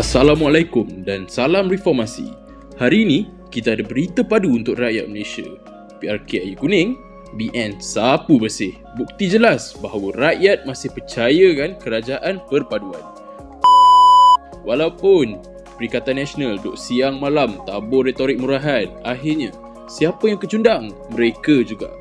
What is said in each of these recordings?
Assalamualaikum dan salam reformasi. Hari ini kita ada berita padu untuk rakyat Malaysia. PRK Air Kuning, BN sapu bersih. Bukti jelas bahawa rakyat masih percayakan kerajaan perpaduan. Walaupun Perikatan Nasional duk siang malam tabur retorik murahan, akhirnya siapa yang kecundang? Mereka juga.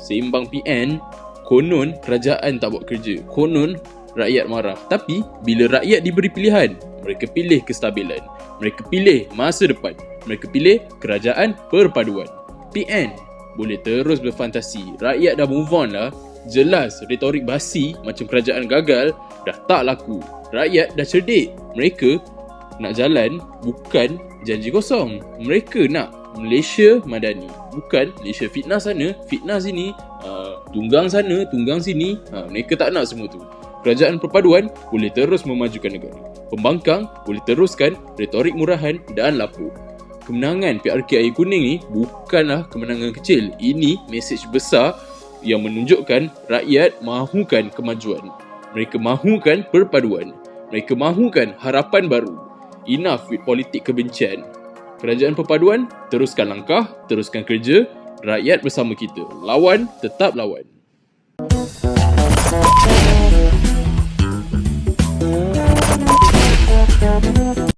Seimbang PN, konon kerajaan tak buat kerja. Konon rakyat marah. Tapi bila rakyat diberi pilihan, mereka pilih kestabilan. Mereka pilih masa depan. Mereka pilih kerajaan perpaduan. PN boleh terus berfantasi. Rakyat dah move on lah. Jelas retorik basi macam kerajaan gagal dah tak laku. Rakyat dah cerdik. Mereka nak jalan bukan janji kosong. Mereka nak Malaysia madani. Bukan Malaysia fitnah sana, fitnah sini, uh, tunggang sana, tunggang sini. Uh, mereka tak nak semua tu. Kerajaan perpaduan boleh terus memajukan negara. Pembangkang boleh teruskan retorik murahan dan lapuk. Kemenangan PRK Air Kuning ni bukanlah kemenangan kecil. Ini mesej besar yang menunjukkan rakyat mahukan kemajuan. Mereka mahukan perpaduan. Mereka mahukan harapan baru. Enough with politik kebencian. Kerajaan perpaduan, teruskan langkah, teruskan kerja. Rakyat bersama kita. Lawan, tetap lawan.